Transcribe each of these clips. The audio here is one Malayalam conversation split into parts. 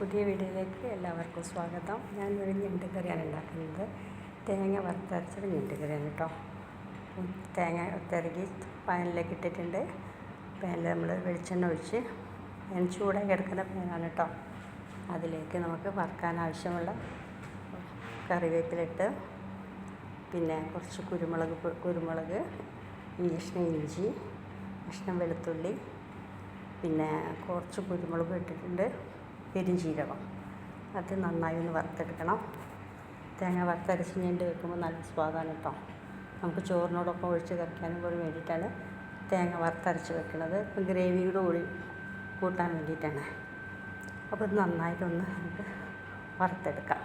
പുതിയ വീഡിയോയിലേക്ക് എല്ലാവർക്കും സ്വാഗതം. ഞാൻ ഒരു ഞണ്ട് കറിയാണ് ഉണ്ടാക്കുന്നത്. തേങ്ങ വറുത്തരച്ചത് ഞണ്ടുകറിയാണ് കേട്ടോ. തേങ്ങ തിരകി പാനിലേക്ക് ഇട്ടിട്ടുണ്ട്. പാനിൽ നമ്മൾ വെളിച്ചെണ്ണ ഒഴിച്ച് ഞാൻ ചൂടായി കിടക്കുന്ന പാനാണ് കേട്ടോ. അതിലേക്ക് നമുക്ക് വറുക്കാൻ ആവശ്യമുള്ള കറിവേപ്പിലിട്ട് പിന്നെ കുറച്ച് കുരുമുളക് കുരുമുളക് ഇഞ്ചിഷ്ണ ഇഞ്ചി കഷ്ണം വെളുത്തുള്ളി പിന്നെ കുറച്ച് കുരുമുളക് ഇട്ടിട്ടുണ്ട്. പെരുംജീരകം. അത് നന്നായി ഒന്ന് വറുത്തെടുക്കണം. തേങ്ങ വറുത്തരച്ച് ഞണ്ട് വെക്കുമ്പോൾ നല്ല സ്വാദാണ് കേട്ടോ. നമുക്ക് ചോറിനോടൊപ്പം ഒഴിച്ച് കറിക്കാനും കൂടി വേണ്ടിയിട്ടാണ് തേങ്ങ വറുത്തരച്ച് വെക്കുന്നത് ഇപ്പം ഗ്രേവിയുടെ കൂടി കൂട്ടാൻ വേണ്ടിയിട്ടാണ്. അപ്പോൾ ഇത് നന്നായിട്ടൊന്ന് നമുക്ക് വറുത്തെടുക്കാം.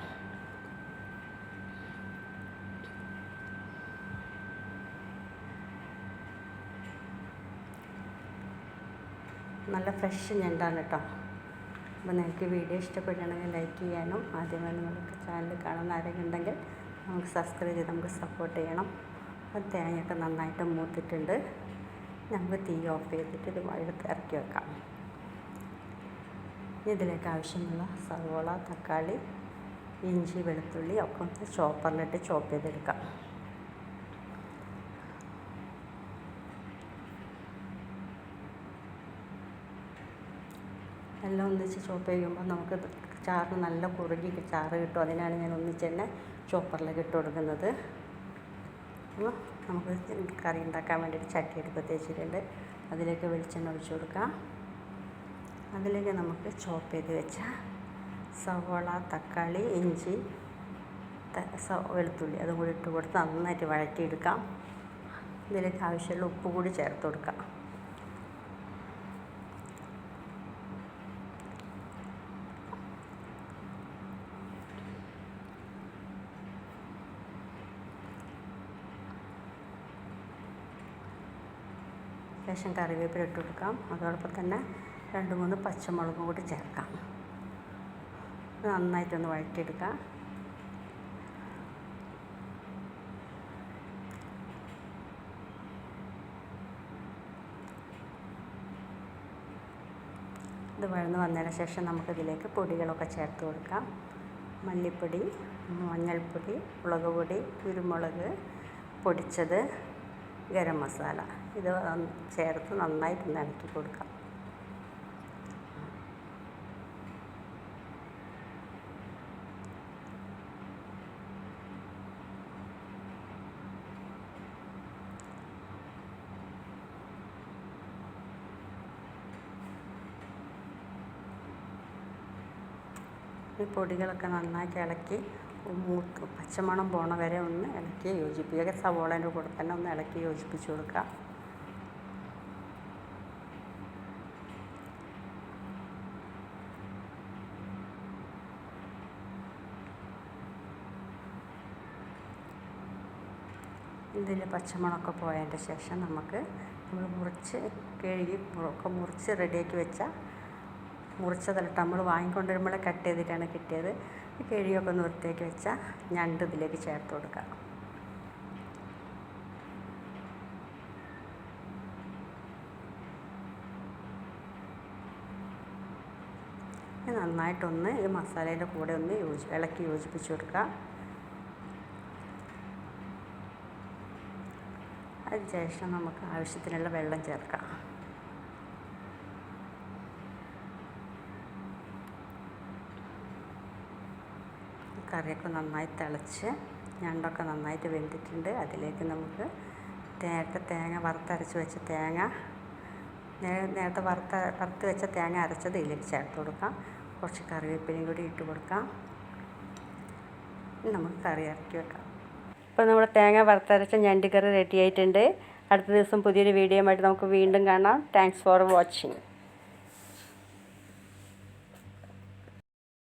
നല്ല ഫ്രഷ് ഞണ്ടാണ് കേട്ടോ. അപ്പോൾ നിങ്ങൾക്ക് വീഡിയോ ഇഷ്ടപ്പെട്ടുണ്ടെങ്കിൽ ലൈക്ക് ചെയ്യാനും ആദ്യമായി നിങ്ങൾക്ക് ചാനൽ കാണുന്ന ആരെങ്കിലും നമുക്ക് സബ്സ്ക്രൈബ് ചെയ്ത് നമുക്ക് സപ്പോർട്ട് ചെയ്യണം. അപ്പോൾ തേങ്ങയൊക്കെ നന്നായിട്ട് മൂത്തിട്ടുണ്ട്. നമുക്ക് തീ ഓഫ് ചെയ്തിട്ട് ഇത് എടുത്ത് ഇറക്കി വെക്കാം. ഇതിലേക്ക് ആവശ്യമുള്ള സവോള തക്കാളി ഇഞ്ചി വെളുത്തുള്ളി ഒക്കെ ഒന്ന് ചോപ്പറിലിട്ട് ചോപ്പ് ചെയ്തെടുക്കാം. എല്ലാം ഒന്നിച്ച് ചോപ്പ് ചെയ്യുമ്പോൾ നമുക്ക് ചാറ് നല്ല കുറുകി ചാറ് കിട്ടും. അതിനാണ് ഞാൻ ഒന്നിച്ച് തന്നെ ചോപ്പറിലേക്ക് ഇട്ട് കൊടുക്കുന്നത്. അപ്പോൾ നമുക്ക് കറി ഉണ്ടാക്കാൻ വേണ്ടിയിട്ട് ചട്ടി എടുപ്പത്ത് വെച്ചിട്ടുണ്ട്. അതിലേക്ക് വെളിച്ചെണ്ണ ഒഴിച്ചു കൊടുക്കാം. അതിലേക്ക് നമുക്ക് ചോപ്പ് ചെയ്ത് വെച്ച സവോള തക്കാളി ഇഞ്ചി വെളുത്തുള്ളി അതും കൂടി ഇട്ട് കൊടുത്ത് നന്നായിട്ട് വഴറ്റിയെടുക്കാം. ഇതിലേക്ക് ആവശ്യമുള്ള ഉപ്പ് കൂടി ചേർത്ത് കൊടുക്കാം. ശേഷം കറിവേപ്പില ഇട്ട് കൊടുക്കാം. അതോടൊപ്പം തന്നെ രണ്ട് മൂന്ന് പച്ചമുളകും കൂടി ചേർക്കാം. നന്നായിട്ടൊന്ന് വഴറ്റിയെടുക്കാം. ഇത് വഴന്ന് വന്നതിന് ശേഷം നമുക്കിതിലേക്ക് പൊടികളൊക്കെ ചേർത്ത് കൊടുക്കാം. മല്ലിപ്പൊടി മഞ്ഞൾപ്പൊടി മുളക് പൊടി കുരുമുളക് പൊടിച്ചത് ഗരം മസാല. ഇത് ചേർത്ത് നന്നായിട്ടൊന്ന് ഇളക്കി കൊടുക്കാം. ഈ പൊടികളൊക്കെ നന്നാക്കി ഇളക്കി മൂത്ത് പച്ചമണം പോണ വരെ ഒന്ന് ഇളക്കി യോജിപ്പിക്കുക. സവോളേന്റെ കൂടെ തന്നെ ഒന്ന് ഇളക്കി യോജിപ്പിച്ച് കൊടുക്കുക. ഇതിൽ പച്ചമുളകൊക്കെ പോയതിന്റെ ശേഷം നമുക്ക് നമ്മൾ മുറിച്ച് കഴുകി ഒക്കെ മുറിച്ച് റെഡിയാക്കി വെച്ച മുറിച്ചതല്ല നമ്മൾ വാങ്ങിക്കൊണ്ട് വരുമ്പോൾ കട്ട് ചെയ്തിട്ടാണ് കിട്ടിയത്. ഈ കിഴിയൊക്കെ ഒന്ന് വൃത്തിയാക്കി വെച്ചാൽ ഞണ്ട് ഇതിലേക്ക് ചേർത്ത് കൊടുക്കാം. ഇത് നന്നായിട്ടൊന്ന് ഈ മസാലയുടെ കൂടെ ഒന്ന് യോജി ഇളക്കി യോജിപ്പിച്ച് കൊടുക്കുക അതിനുശേഷം നമുക്ക് ആവശ്യത്തിനുള്ള വെള്ളം ചേർക്കാം. കറിയൊക്കെ നന്നായി തിളച്ച് ഞണ്ടൊക്കെ നന്നായിട്ട് വെന്തിട്ടുണ്ട്. അതിലേക്ക് നമുക്ക് നേരത്തെ തേങ്ങ വറുത്തരച്ച് വെച്ച തേങ്ങ നേരത്തെ വറുത്ത വറുത്ത് വെച്ച തേങ്ങ അരച്ചത് ഇതിലേക്ക് ചേർത്ത് കൊടുക്കാം. കുറച്ച് കറിവേപ്പിലയും കൂടി ഇട്ട് കൊടുക്കാം. നമുക്ക് കറി ഇറക്കി വെക്കാം. ഇപ്പോൾ നമ്മുടെ തേങ്ങ വറുത്തരച്ച ഞണ്ട് കറി റെഡി ആയിട്ടുണ്ട്. അടുത്ത ദിവസം പുതിയൊരു വീഡിയോ ആയിട്ട് നമുക്ക് വീണ്ടും കാണാം. Thanks for watching